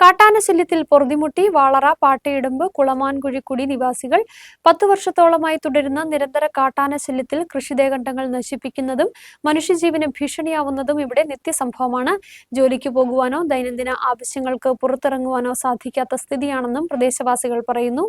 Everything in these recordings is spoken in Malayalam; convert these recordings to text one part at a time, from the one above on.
കാട്ടാനശല്യത്തിൽ പൊറുതിമുട്ടി വാളറ പാട്ടയിടുമ്പ് കുളമാൻകുഴിക്കുടി നിവാസികൾ പത്തു വർഷത്തോളമായി തുടരുന്ന നിരന്തര കാട്ടാനശല്യത്തിൽ കൃഷിദേഖണ്ഡങ്ങൾ നശിപ്പിക്കുന്നതും മനുഷ്യജീവന് ഭീഷണിയാവുന്നതും ഇവിടെ നിത്യസംഭവമാണ്. ജോലിക്ക് പോകുവാനോ ദൈനംദിന ആവശ്യങ്ങൾക്ക് പുറത്തിറങ്ങുവാനോ സാധിക്കാത്ത സ്ഥിതിയാണെന്നും പ്രദേശവാസികൾ പറയുന്നു.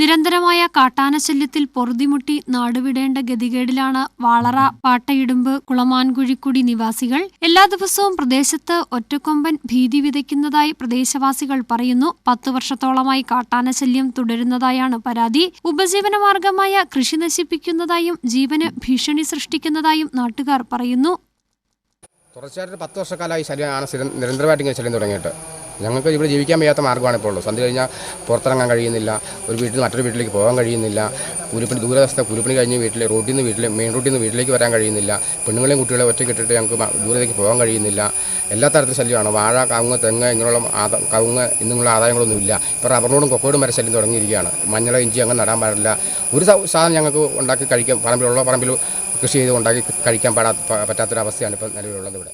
നിരന്തരമായ കാട്ടാനശല്യത്തിൽ പൊറുതിമുട്ടി നാടുവിടേണ്ട ഗതികേടിലാണ് വാളറ പാട്ടയിടുമ്പ് കുളമാൻകുഴിക്കുടി നിവാസികൾ. എല്ലാ ദിവസവും പ്രദേശത്ത് ഒറ്റക്കൊമ്പൻ ഭീതി വിതയ്ക്കുന്നതായി പ്രദേശവാസികൾ പറയുന്നു. പത്തു വർഷത്തോളമായി കാട്ടാനശല്യം തുടരുന്നതായാണ് പരാതി. ഉപജീവനമാർഗമായ കൃഷി നശിപ്പിക്കുന്നതായും ജീവന് ഭീഷണി സൃഷ്ടിക്കുന്നതായും നാട്ടുകാർ പറയുന്നു. തുടർച്ചയായിട്ട് പത്ത് വർഷക്കാലമായി ശല്യമാണ് നിരന്തരമായിട്ട് ഇങ്ങനെ ശല്യം തുടങ്ങിയിട്ട്. ഞങ്ങൾക്ക് ഇവിടെ ജീവിക്കാൻ വയ്യാത്ത മാർഗമാണ് ഇപ്പോൾ ഉള്ളത്. സന്ധ്യ കഴിഞ്ഞാൽ പുറത്തിറങ്ങാൻ കഴിയുന്നില്ല ഒരു വീട്ടിൽ മറ്റൊരു വീട്ടിലേക്ക് പോകാൻ കഴിയുന്നില്ല കുരുപ്പണി ദൂരസ്ഥ കുരുപ്പണി കഴിഞ്ഞ് വീട്ടിൽ റോഡിൽ നിന്ന് വീട്ടിൽ മെയിൻ റോഡിൽ നിന്ന് വീട്ടിലേക്ക് വരാൻ കഴിയുന്നില്ല പെണ്ണുങ്ങളെയും കുട്ടികളെ ഒറ്റ ഇട്ടിട്ട് ഞങ്ങൾക്ക് ദൂരത്തേക്ക് പോകാൻ കഴിയുന്നില്ല എല്ലാ തരത്തിലും ശല്യമാണ്. വാഴ കവുങ്ങ് തെങ്ങ് ഇങ്ങനെയുള്ള കവുങ്ങ് ഇങ്ങനെയുള്ള ആദായങ്ങളൊന്നുമില്ല ഇപ്പോൾ റബ്ബറിനോടും കൊക്കോടും വരെ ശല്യം തുടങ്ങിയിരിക്കുകയാണ്. മഞ്ഞള ഇഞ്ചി അങ്ങനെ നടാൻ പാടില്ല. ഒരു സാധനം ഞങ്ങൾക്ക് ഉണ്ടാക്കി കഴിക്കാൻ പറമ്പിലുള്ള പറമ്പിൽ കൃഷി ചെയ്ത് ഉണ്ടാക്കി കഴിക്കാൻ പാടാ പറ്റാത്തൊരവസ്ഥയാണ് ഇപ്പോൾ നിലവിലുള്ളത് ഇവിടെ.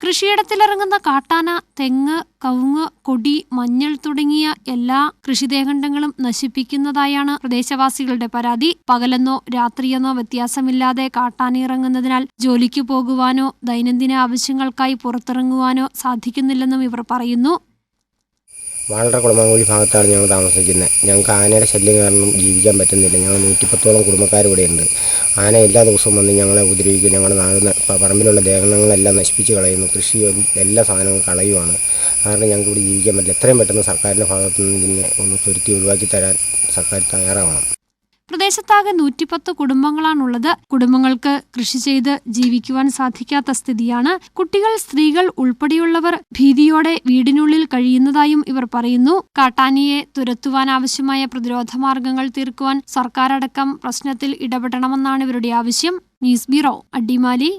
കൃഷിയിടത്തിലിറങ്ങുന്ന കാട്ടാന തെങ്ങ് കവുങ്ങ് കൊടി മഞ്ഞൾ തുടങ്ങിയ എല്ലാ കൃഷിദേഖണ്ഡങ്ങളും നശിപ്പിക്കുന്നതായാണ് പ്രദേശവാസികളുടെ പരാതി. പകലെന്നോ രാത്രിയെന്നോ വ്യത്യാസമില്ലാതെ കാട്ടാന ഇറങ്ങുന്നതിനാൽ ജോലിക്ക് പോകുവാനോ ദൈനംദിന ആവശ്യങ്ങൾക്കായി പുറത്തിറങ്ങുവാനോ സാധിക്കുന്നില്ലെന്നും ഇവർ പറയുന്നു. വാളറ കുളമാങ്കുഴി ഭാഗത്താണ് ഞങ്ങൾ താമസിക്കുന്നത്. ഞങ്ങൾക്ക് ആനയുടെ ശല്യം കാരണം ജീവിക്കാൻ പറ്റുന്നില്ല. ഞങ്ങൾ നൂറ്റിപ്പത്തോളം കുടുംബക്കാർ ഇവിടെയുണ്ട് ആന എല്ലാ ദിവസവും വന്ന് ഞങ്ങളെ ഉപദ്രവിക്കും. ഞങ്ങളുടെ നാട് പറമ്പിലുള്ള ദേഹങ്ങളെല്ലാം നശിപ്പിച്ച് കളയുന്നു. കൃഷി എല്ലാ സാധനങ്ങളും കളയുവാണ്. കാരണം ഞങ്ങൾക്ക് ഇവിടെ ജീവിക്കാൻ പറ്റില്ല. എത്രയും പെട്ടെന്ന് സർക്കാരിന്റെ ഭാഗത്തു നിന്ന് ഇതിനെ ഒന്ന് തുരുത്തി ഒഴിവാക്കി തരാൻ സർക്കാർ തയ്യാറാവണം. പ്രദേശത്താകെ നൂറ്റിപ്പത്ത് കുടുംബങ്ങളാണുള്ളത്. കുടുംബങ്ങൾക്ക് കൃഷി ചെയ്ത് ജീവിക്കുവാൻ സാധിക്കാത്ത സ്ഥിതിയാണ്. കുട്ടികൾ സ്ത്രീകൾ ഉൾപ്പെടെയുള്ളവർ ഭീതിയോടെ വീടിനുള്ളിൽ കഴിയുന്നതായും ഇവർ പറയുന്നു. കാട്ടാനിയെ തുരത്തുവാൻ ആവശ്യമായ പ്രതിരോധ മാർഗങ്ങൾ തീർക്കുവാൻ സർക്കാരടക്കം പ്രശ്നത്തിൽ ഇടപെടണമെന്നാണ് ഇവരുടെ ആവശ്യം. News bureau Adimali.